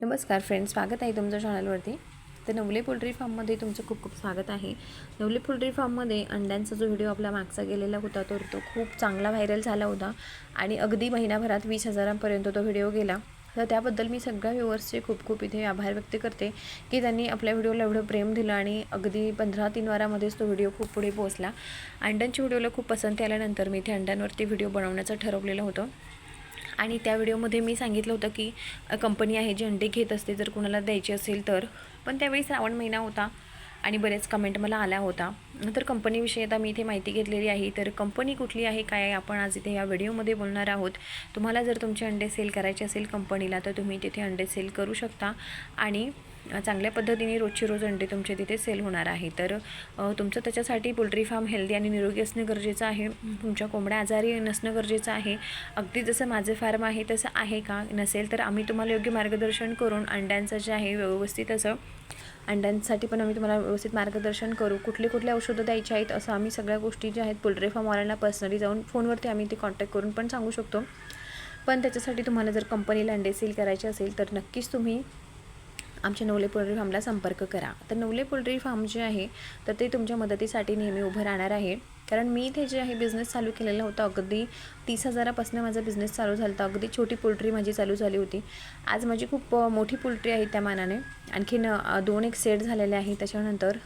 नमस्कार फ्रेंड्स स्वागत आहे तुमच्या चॅनलवरती तर नवले पोल्ट्री फार्ममध्ये तुमचं खूप खूप स्वागत आहे. नवले पोल्ट्री फार्ममध्ये अंड्यांचा जो व्हिडिओ आपला मागचा गेलेला होता तो तो खूप चांगला व्हायरल झाला होता आणि अगदी महिनाभरात वीस हजारांपर्यंत तो व्हिडिओ गेला. तर त्याबद्दल मी सगळ्या व्ह्युअर्सचे खूप खूप इथे आभार व्यक्त करते की त्यांनी आपल्या व्हिडिओला एवढं प्रेम दिलं आणि अगदी पंधरा तीन वारामध्येच तो व्हिडिओ खूप पुढे पोहोचला. अंड्यांच्या व्हिडिओला खूप पसंती आल्यानंतर मी इथे अंड्यांवरती व्हिडिओ बनवण्याचं ठरवलेलं होतं. आणि त्या व्हिडिओमध्ये मी सांगितलं होतं की कंपनी आहे जी अंडे घेत असते जर कुणाला द्यायची असेल तर. पण त्यावेळी श्रावण महिना होता. आणि बरेच कमेंट मला आल्या होता. तर कंपनीविषयी आता मी इथे माहिती घेतलेली आहे. तर कंपनी कुठली आहे काय आहे आपण आज इथे या व्हिडिओमध्ये बोलणार आहोत. तुम्हाला जर तुमचे अंडे सेल करायचे असेल कंपनीला तर तुम्ही तिथे अंडे सेल करू शकता. आणि चांगल्या पद्धतीने रोजचे रोज अंडे तुमचे तिथे सेल होणार आहे. तर तुमचं त्याच्यासाठी पोल्ट्री फार्म हेल्दी आणि निरोगी असणं गरजेचं आहे. तुमच्या कोंबड्या आजारी नसणं गरजेचं आहे. अगदी जसं माझं फार्म आहे तसं आहे का? नसेल तर आम्ही तुम्हाला योग्य मार्गदर्शन करून अंड्यांचं जे आहे व्यवस्थित असं अंड्यांसाठी पण आम्ही तुम्हाला व्यवस्थित मार्गदर्शन करू. कुठले कुठले औषधं द्यायची आहेत असं आम्ही सगळ्या गोष्टी ज्या आहेत पोल्ट्री फार्मवाल्यांना पर्सनली जाऊन फोनवरती आम्ही ते कॉन्टॅक्ट करून पण सांगू शकतो. पण त्याच्यासाठी तुम्हाला जर कंपनीला अंडे सेल करायचे असेल तर नक्कीच तुम्ही आमच्या नवले पोल्ट्री फार्मला संपर्क करा. तर नवले पोल्ट्री फार्म जे आहे तर ते तुमच्या मदतीसाठी नेहमी उभं राहणार आहे. कारण मी इथे जे आहे बिझनेस चालू केलेला होता अगदी तीस हजारापासून माझा बिझनेस चालू झाला होता. अगदी छोटी पोल्ट्री माझी चालू झाली होती. आज माझी खूप मोठी पोल्ट्री आहे त्या मानाने. आणखीन दोन एक सेट झालेले आहे त्याच्यानंतर.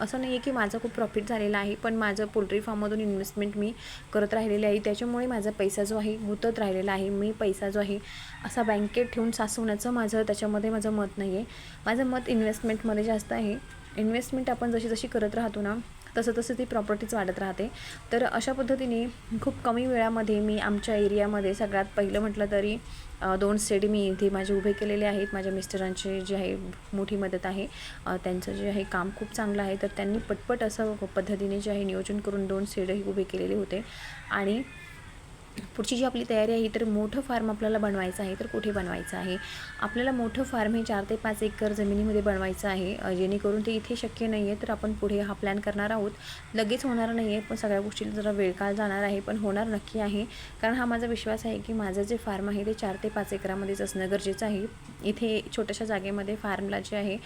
असं नाही आहे की माझं खूप प्रॉफिट झालेलं आहे पण माझं पोल्ट्री फार्ममधून इन्व्हेस्टमेंट मी करत राहिलेली आहे. त्याच्यामुळे माझा पैसा जो आहे गुतत राहिलेला आहे. मी पैसा जो आहे असा बँकेत ठेवून साचवण्याचं माझं त्याच्यामध्ये माझं मत नाही आहे माझं मत इन्व्हेस्टमेंटमध्ये जास्त आहे. इन्व्हेस्टमेंट आपण जशी जशी करत राहतो ना तसं तसं ती प्रॉपर्टीच वाढत राहते. तर अशा पद्धतीने खूप कमी वेळामध्ये मी आमच्या एरियामध्ये सगळ्यात पहिलं म्हटलं तरी दोन सेट मी इथे माझे उभे केलेले आहेत. माझ्या मिस्टरांचे जे आहे मोठी मदत आहे. त्यांचं जे आहे काम खूप चांगलं आहे. तर त्यांनी पटपट असं पद्धतीने जे आहे नियोजन करून दोन सेडही उभे केलेले होते. आणि पुढची जी आपली तयारी आहे तर मोठं फार्म आपल्याला बनवायचं आहे तर कुठे बनवायचं आहे? आपल्याला मोठं फार्म हे चार ते पाच एकर जमिनीमध्ये बनवायचं आहे जेणेकरून ते इथे शक्य नाही आहे तर आपण पुढे हा प्लॅन करणार आहोत. लगेच होणार नाही आहे पण सगळ्या गोष्टीला जरा वेळ काळ जाणार आहे पण होणार नक्की आहे. कारण हा माझा विश्वास आहे की माझं जे फार्म आहे ते चार ते पाच एकरामध्येच असणं गरजेचं आहे. इथे छोट्याशा जागेमध्ये फार्मला जे आहे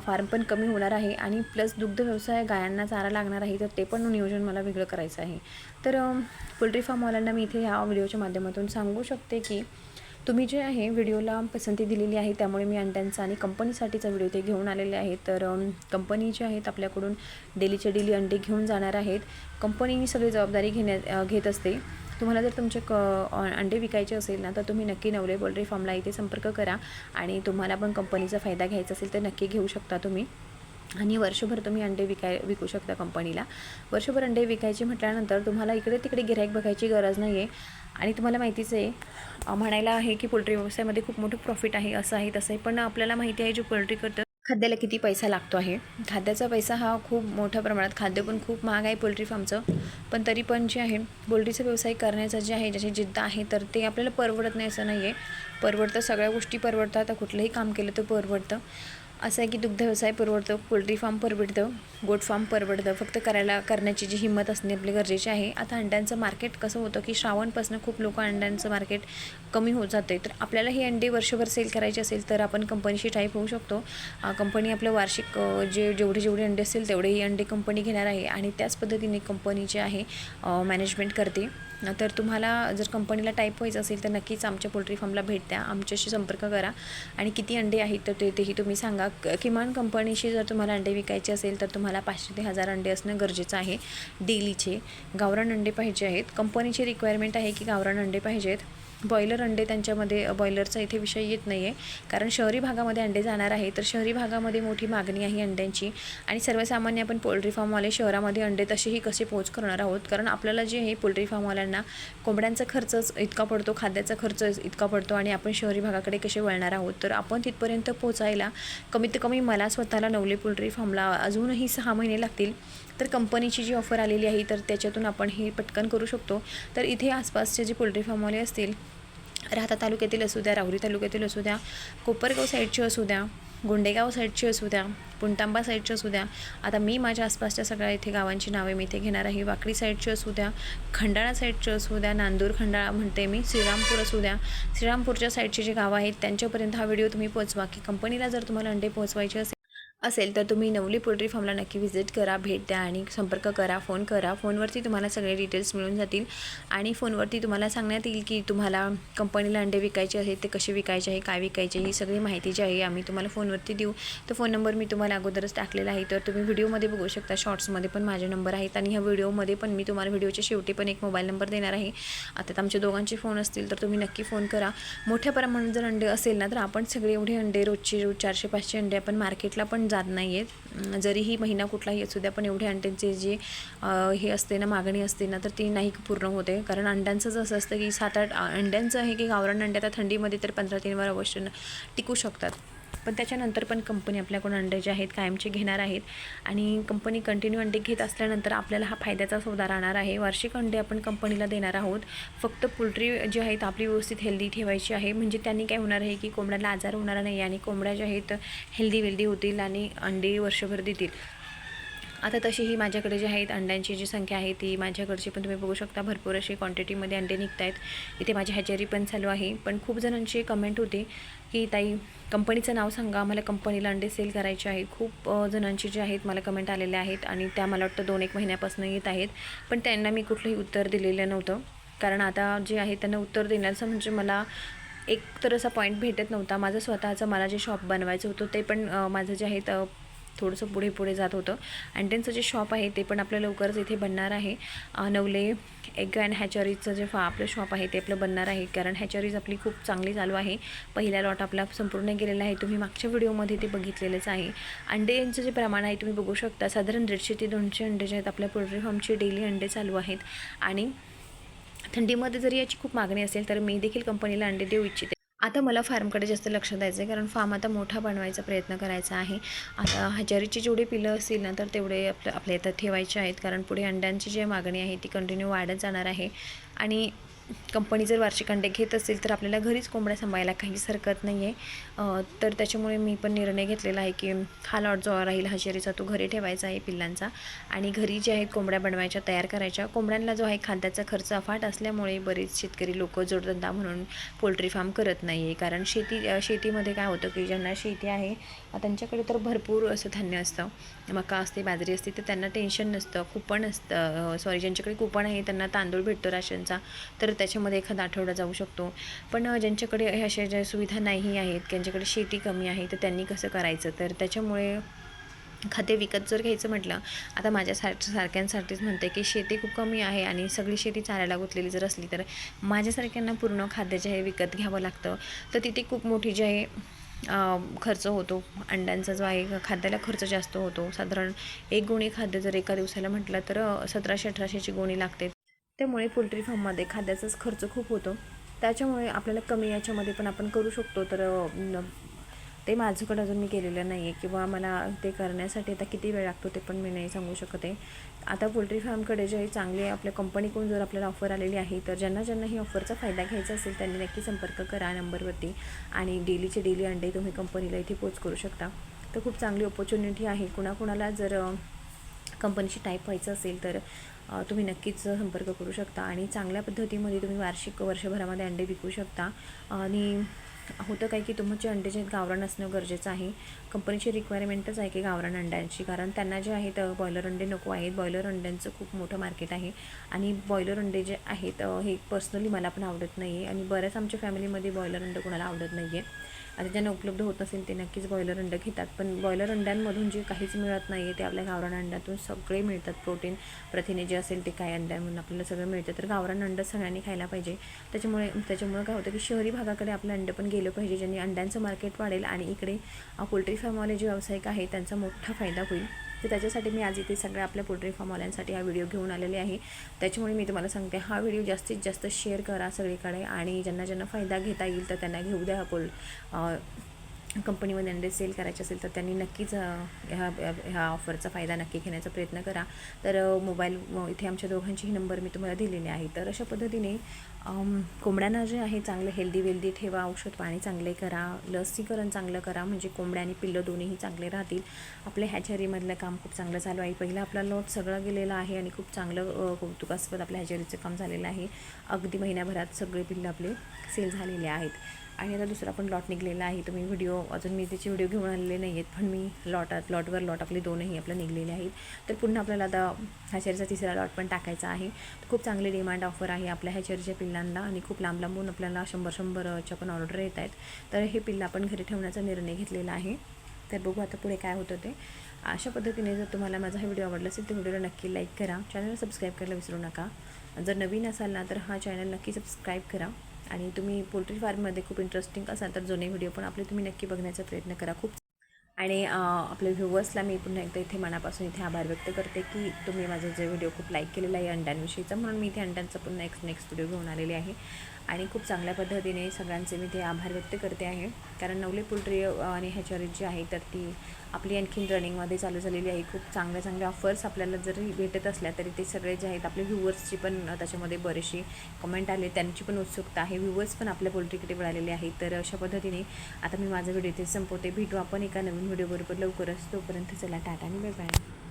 फार्म पण कमी होणार आहे आणि प्लस दुग्ध व्यवसाय गायांना चारा लागणार आहे तर ते पण नियोजन मला वेगळं करायचं आहे. तर पोल्ट्री फार्मवाल्यांना मी इथे ह्या व्हिडिओच्या माध्यमातून सांगू शकते की तुम्ही जे आहे व्हिडिओला पसंती दिलेली आहे त्यामुळे मी अंड्यांचा आणि कंपनीसाठीचा व्हिडिओ ते घेऊन आलेले आहे तर कंपनी जे आहेत आपल्याकडून डेलीचे डेली अंडे घेऊन जाणार आहेत. कंपनीनी सगळी जबाबदारी घेण्यात घेत असते. तुम्हाला जर तुमचे क अंडे विकायचे असेल ना तर तुम्ही नक्की नवले पोल्ट्री फार्मला इथे संपर्क करा आणि तुम्हाला पण कंपनीचा फायदा घ्यायचा असेल तर नक्की घेऊ शकता तुम्ही. आणि वर्षभर तुम्ही अंडे विकाय विकू शकता कंपनीला. वर्षभर अंडे विकायचे म्हटल्यानंतर तुम्हाला इकडे तिकडे गिराईक बघायची गरज नाही आहे आणि तुम्हाला माहितीच आहे म्हणायला आहे की पोल्ट्री व्यवसायामध्ये खूप मोठं प्रॉफिट आहे असं आहे तसं आहे. पण आपल्याला माहिती आहे जो पोल्ट्री करतं खाद्याला किती पैसा लागतो आहे. खाद्याचा पैसा हा खूप मोठ्या प्रमाणात खाद्य पण खूप महाग आहे पोल्ट्री फार्मचं. पण तरी पण जे आहे पोल्ट्रीचा व्यवसाय करण्याचा जे आहे ज्याची जिद्द आहे तर ते आपल्याला परवडत नाही असं नाही आहे परवडतं सगळ्या गोष्टी परवडतात. आता कुठलंही काम केलं तर परवडतं. असं आहे की दुग्ध व्यवसाय परवडतं पोल्ट्री फार्म परवडतं गोट फार्म परवडतं फक्त करायला करण्याची जी हिंमत असणे आपली गरजेची आहे. आता अंड्यांचं मार्केट कसं होतं की श्रावणपासून खूप लोक अंड्यांचं मार्केट कमी होत जाते तर आपल्याला ही अंडे वर्षभर सेल करायची असेल तर आपण कंपनीशी टाईप होऊ शकतो. कंपनी आपलं वार्षिक जे जेवढे जेवढे अंडे असतील तेवढेही अंडे कंपनी घेणार आहे आणि त्याच पद्धतीने कंपनी जे आहे मॅनेजमेंट करते. तर तुम्हाला जर कंपनीला टाईप व्हायचं असेल तर नक्कीच आमच्या पोल्ट्री फार्मला भेट द्या. आमच्याशी संपर्क करा. आणि किती अंडे आहेत तर ते तेही तुम्ही सांगा. क- किमान कंपनीशी जर तुम्हाला अंडे विकायचे असेल तर तुम्हाला पाचशे ते हजार अंडे असणं गरजेचं आहे. डेलीचे. गावरान अंडे पाहिजे आहेत. कंपनीची रिक्वायरमेंट आहे की गावरान अंडे पाहिजेत. बॉयलर अंडे त्यांच्यामध्ये बॉयलरचा इथे विषय येत नाही आहे कारण शहरी भागामध्ये अंडे जाणार आहे तर शहरी भागामध्ये मोठी मागणी आहे अंड्यांची. आणि सर्वसामान्य आपण पोल्ट्री फार्मवाले शहरामध्ये अंडे तसेही कसे पोच करणार आहोत? कारण आपल्याला जे आहे पोल्ट्री फार्मवाल्यांना कोंबड्यांचा खर्चच इतका पडतो खाद्याचा खर्च इतका पडतो आणि आपण शहरी भागाकडे कसे वळणार आहोत? तर आपण तिथपर्यंत पोचायला कमीत कमी मला स्वतःला नवले पोल्ट्री फार्मला अजूनही सहा महिने लागतील. तर कंपनीची जी ऑफर आलेली आहे तर त्याच्यातून आपण हे पटकन करू शकतो. तर इथे आसपासचे जे पोल्ट्री फार्मवाले असतील राहता तालुक्यातील असू द्या राहुरी तालुक्यातील असू द्या कोपरगाव साईडचे असू द्या गोंडेगाव साईडची असू द्या पुणतांबा साईडची असू द्या आता मी माझ्या आसपासच्या सगळ्या इथे गावांची नावे मी इथे घेणार आहे. वाकडी साईडची असू द्या खंडाळा साईडची असू द्या नांदूर खंडाळा म्हणते मी श्रीरामपूर असू द्या. श्रीरामपूरच्या साईडची जी गावं आहेत त्यांच्यापर्यंत हा व्हिडिओ तुम्ही पोचवा की कंपनीला जर तुम्हाला अंडे पोहोचवायचे असेल असेल तर तुम्ही नवली पोल्ट्री फार्मला नक्की व्हिजिट करा भेट द्या आणि संपर्क करा फोन करा. फोनवरती तुम्हाला सगळे डिटेल्स मिळून जातील. आणि फोनवरती तुम्हाला सांगण्यात येईल की तुम्हाला कंपनीला अंडे विकायचे आहेत ते कसे विकायचे आहे काय विकायचे ही सगळी माहिती जी आहे आम्ही तुम्हाला फोनवरती देऊ. तर फोन नंबर मी तुम्हाला अगोदरच टाकलेला आहे. तर तुम्ही व्हिडिओमध्ये बघू शकता शॉर्ट्समध्ये पण माझे नंबर आहेत. आणि ह्या व्हिडिओमध्ये पण मी तुम्हाला व्हिडिओच्या शेवटी पण एक मोबाईल नंबर देणार आहे. आता आमचे दोघांचे फोन असतील तर तुम्ही नक्की फोन करा. मोठ्या प्रमाणात जर अंडे असेल ना तर आपण सगळे एवढे अंडे रोजचे रोज चारशे पाचशे अंडे आपण मार्केटला पण जात नाही आहेत जरीही महिना कुठलाही असू द्या पण एवढे अंड्यांचे जे हे असते ना मागणी असते ना तर ती नाही पूर्ण होते. कारण अंड्यांचं जसं असतं की सात आठ अंड्यांचं आहे की गावरान अंड्या त्या थंडीमध्ये तर पंधरा तीन वर अवश्य टिकू शकतात. पण त्याच्यानंतर पण कंपनी आपल्याकडून अंडे जे आहेत कायमचे घेणार आहेत. आणि कंपनी कंटिन्यू अंडे घेत असल्यानंतर आपल्याला हा फायद्याचा सौदा राहणार आहे. वार्षिक अंडे आपण कंपनीला देणार आहोत. फक्त पोल्ट्री जी आहेत आपली व्यवस्थित हेल्दी ठेवायची आहे. म्हणजे त्यांनी काय होणार आहे की कोंबड्याला आजार होणार नाही आणि कोंबड्या ज्या आहेत हेल्दी वेल्दी होतील आणि अंडे वर्षभर देतील. आता तशी ही माझ्याकडे जे आहेत अंड्यांची जी संख्या आहे ती माझ्याकडची पण तुम्ही बघू शकता. भरपूर अशी क्वांटिटीमध्ये अंडे निघत आहेत इथे माझी हॅचरी पण चालू आहे. पण खूप जणांची कमेंट होती की ताई कंपनीचं नाव सांगा. मला कंपनीला अंडे सेल करायचे आहेत. खूप जणांची जे आहेत मला कमेंट आलेल्या आहेत आणि त्या मला वाटतं दोन एक महिन्यापासून येत आहेत. पण त्यांना मी कुठलंही उत्तर दिलेलं नव्हतं. कारण आता जे आहे त्यांना उत्तर देण्याचं म्हणजे मला एक तर असा पॉईंट भेटत नव्हता. माझं स्वतःचं मला जे शॉप बनवायचं होतं ते पण माझं जे आहे थोडंसं पुढे पुढे जात होतं. आणि त्यांचं जे शॉप आहे ते पण आपलं लवकरच इथे बनणार आहे. नवले एग अँड हॅचरीजचं जे फा आपलं शॉप आहे ते आपलं बनणार आहे. कारण हॅचरीज आपली खूप चांगली चालू आहे. पहिला लॉट आपला संपूर्ण गेलेला आहे. तुम्ही मागच्या व्हिडिओमध्ये ते बघितलेलंच आहे. अंड्यांचं जे प्रमाण आहे तुम्ही बघू शकता. साधारण दीडशे ते दोनशे अंडे जे आहेत आपल्या पोल्ट्री फार्मचे डेली अंडे चालू आहेत. आणि थंडीमध्ये जरी याची खूप मागणी असेल तर मी देखील कंपनीला अंडे देऊ इच्छिते. आता मला फार्मकडे जास्त लक्ष द्यायचं आहे कारण फार्म आता मोठा बनवायचा प्रयत्न करायचा आहे. आता हजारीची जेवढी पिलं असतील ना तर तेवढे आपलं आपल्या इथं ठेवायचे आहेत कारण पुढे अंड्यांची जी मागणी आहे ती कंटिन्यू वाढत जाणार आहे. आणि कंपनी जर वार्षिक अंडे घेत असेल तर आपल्याला घरीच कोंबड्या सांभाळायला काहीच हरकत नाही आहे तर त्याच्यामुळे मी पण निर्णय घेतलेला आहे की हा लॉट जो राहील हजेरीचा तो घरी ठेवायचा आहे पिल्लांचा. आणि घरी जे आहेत कोंबड्या बनवायच्या तयार करायच्या. कोंबड्यांना जो आहे खाद्याचा खर्च अफाट असल्यामुळे बरेच शेतकरी लोक जोडधंदा म्हणून पोल्ट्री फार्म करत नाही आहे कारण शेती शेतीमध्ये काय होतं की ज्यांना शेती आहे त्यांच्याकडे तर भरपूर असं धान्य असतं. मका असते? बाजरी असते तर त्यांना टेन्शन नसतं. कुपन असतं. सॉरी ज्यांच्याकडे कुपन आहे त्यांना तांदूळ भेटतो राशनचा. तर त्याच्यामध्ये एखादा आठवडा जाऊ शकतो. पण ज्यांच्याकडे अशा ज्या सुविधा नाही आहेत ज्यांच्याकडे शेती कमी आहे तर त्यांनी कसं करायचं? तर त्याच्यामुळे खाते विकत जर घ्यायचं म्हटलं आता माझ्या सार सारख्यांसाठीच म्हणते की शेती खूप कमी आहे आणि सगळी शेती चारायला गुंतलेली जर असली तर माझ्यासारख्यांना पूर्ण खाद्य जे आहे विकत घ्यावं लागतं. तर तिथे खूप मोठी जी आहे खर्च होतो. अंड्यांचा जो आहे खाद्याला खर्च जास्त होतो. साधारण एक गोणी खाद्य जर एका दिवसाला म्हटलं तर सतराशे अठराशेची गोणी लागते. त्यामुळे पोल्ट्री फार्ममध्ये खाद्याचाच खर्च खूप होतो. त्याच्यामुळे आपल्याला कमी याच्यामध्ये पण आपण करू शकतो. तर ते माझ्याकडे अजून मी केलेलं नाही आहे किंवा मला ते करण्यासाठी आता किती वेळ लागतो ते पण मी नाही सांगू शकत आहे. आता पोल्ट्री फार्मकडे जे चांगले आपल्या कंपनीकडून जर आपल्याला ऑफर आलेली आहे तर ज्यांना ज्यांना ही ऑफरचा फायदा घ्यायचा असेल त्यांनी नक्की संपर्क करा नंबरवरती आणि डेलीचे डेली अंडे तुम्ही कंपनीला इथे पोच करू शकता. तर खूप चांगली ऑपॉर्च्युनिटी आहे. कुणाकुणाला जर कंपनीशी टाईप व्हायचं असेल तर तुम्ही नक्कीच संपर्क करू शकता आणि चांगल्या पद्धतीमध्ये तुम्ही वार्षिक वर्षभरामध्ये अंडे विकू शकता. आणि होतं काय की तुमचे अंडे जे आहेत गावरान असणं गरजेचं आहे. कंपनीची रिक्वायरमेंटच आहे की गावरान अंड्यांची. कारण त्यांना जे आहेत बॉयलर अंडे नको आहेत. बॉयलर अंड्यांचं खूप मोठं मार्केट आहे. आणि बॉयलर अंडे जे आहेत हे पर्सनली मला पण आवडत नाही आहे आणि बऱ्याच आमच्या फॅमिलीमध्ये बॉयलर अंडे कोणाला आवडत नाही आहे आता ज्यांना उपलब्ध होत नसेल ते नक्कीच बॉयलर अंडं घेतात. पण बॉयलर अंड्यांमधून जे काहीच मिळत नाही आहे ते आपल्या गावरान अंड्यातून सगळे मिळतात. प्रोटीन प्रथिने जे असेल ते काय अंड्यांमधून आपल्याला सगळं मिळतं. तर गावरान अंडं सगळ्यांनी खायला पाहिजे. त्याच्यामुळे त्याच्यामुळे काय होतं की शहरी भागाकडे आपलं अंडं पण गेलं पाहिजे ज्यांनी अंड्यांचं मार्केट वाढेल आणि इकडे पोल्ट्री फार्मवाले जे व्यावसायिक आहे त्यांचा मोठा फायदा होईल. तर त्याच्यासाठी मी आज इथे सगळ्या आपल्या पोल्ट्री फार्मवाल्यांसाठी हा व्हिडिओ घेऊन आलेले आहे. त्याच्यामुळे मी तुम्हाला सांगते हा व्हिडिओ जास्तीत जास्त शेअर करा सगळीकडे आणि ज्यांना ज्यांना फायदा घेता येईल तर त्यांना घेऊ द्या पोल कंपनीमध्ये अंडे सेल करायचे असेल तर त्यांनी नक्कीच ह्या ह्या ऑफरचा फायदा नक्की घेण्याचा प्रयत्न करा. तर मोबाईल इथे आमच्या दोघांचेही नंबर मी तुम्हाला दिलेले आहे. तर अशा पद्धतीने कोंबड्यांना जे आहे चांगलं हेल्दी वेल्दी ठेवा औषध पाणी चांगले करा लसीकरण चांगलं करा म्हणजे कोंबड्या आणि पिल्लं दोन्हीही चांगले राहतील. आपल्या हॅचरीमधलं काम खूप चांगलं चालू आहे. पहिलं आपला लॉट सगळं गेलेलं आहे आणि खूप चांगलं कौतुकास्पद आपल्या हॅचरीचं काम झालेलं आहे. अगदी महिन्याभरात सगळे पिल्लं आपले सेल झालेले आहेत. आणि आता दुसरा पण लॉट निघलेला आहे. तुम्ही व्हिडिओ अजून मी त्याचे व्हिडिओ घेऊन आलेले नाही आहेत पण मी लॉटात लॉटवर लॉट आपले दोनही आपलं निघलेले आहेत. तर पुन्हा आपल्याला आता हॅचरीचा तिसरा लॉट पण टाकायचा आहे. खूप चांगली डिमांड ऑफर आहे. आपल्या हॅचरीच्या पिल्लांना आणि खूप लांब लांबून आपल्याला शंभर शंभरच्या पण ऑर्डर येत आहेत. तर हे पिल्लं आपण घरी ठेवण्याचा निर्णय घेतलेला आहे. तर बघू आता पुढे काय होतं ते. अशा पद्धतीने जर तुम्हाला माझा हा व्हिडिओ आवडला असेल तर व्हिडिओला नक्की लाईक करा. चॅनलला सबस्क्राईब करायला विसरू नका. जर नवीन असाल ना तर हा चॅनल नक्की सबस्क्राईब करा. आणि तुम्ही पोल्ट्री फार्ममध्ये खूप इंटरेस्टिंग असाल तर जुने व्हिडिओ पण आपले तुम्ही नक्की बघण्याचा प्रयत्न करा. खूप आणि आपल्या व्ह्युवर्सला मी पुन्हा एकदा इथे मनापासून इथे आभार व्यक्त करते की तुम्ही माझा जे व्हिडिओ खूप लाईक केलेला आहे अंड्यांविषयीचा म्हणून मी इथे अंड्यांचा पुन्हा एक नेक्स्ट व्हिडिओ घेऊन आलेले आहे. आणि खूप चांगल्या पद्धतीने सगळ्यांचे मी ते आभार व्यक्त करते आहे. कारण नवले पोल्ट्री आणि ह्याच्यावर जी आहे तर ती आपली आणखीन रनिंगमध्ये चालू झालेली आहे. खूप चांगल्या चांगल्या ऑफर्स आपल्याला जरी भेटत असल्या तरी ते सगळे जे आहेत आपले व्ह्यूवर्सची पण त्याच्यामध्ये बरेचसे कमेंट आले. त्यांची पण उत्सुकता आहे. व्ह्यूवर्स पण आपल्या पोल्ट्रीकडे वळालेले आहेत. तर अशा पद्धतीने आता मी माझा व्हिडिओ इथे संपवते. भेटू आपण एका नवीन व्हिडिओबरोबर लवकरच. तोपर्यंत चला टाटा आणि बाय बाय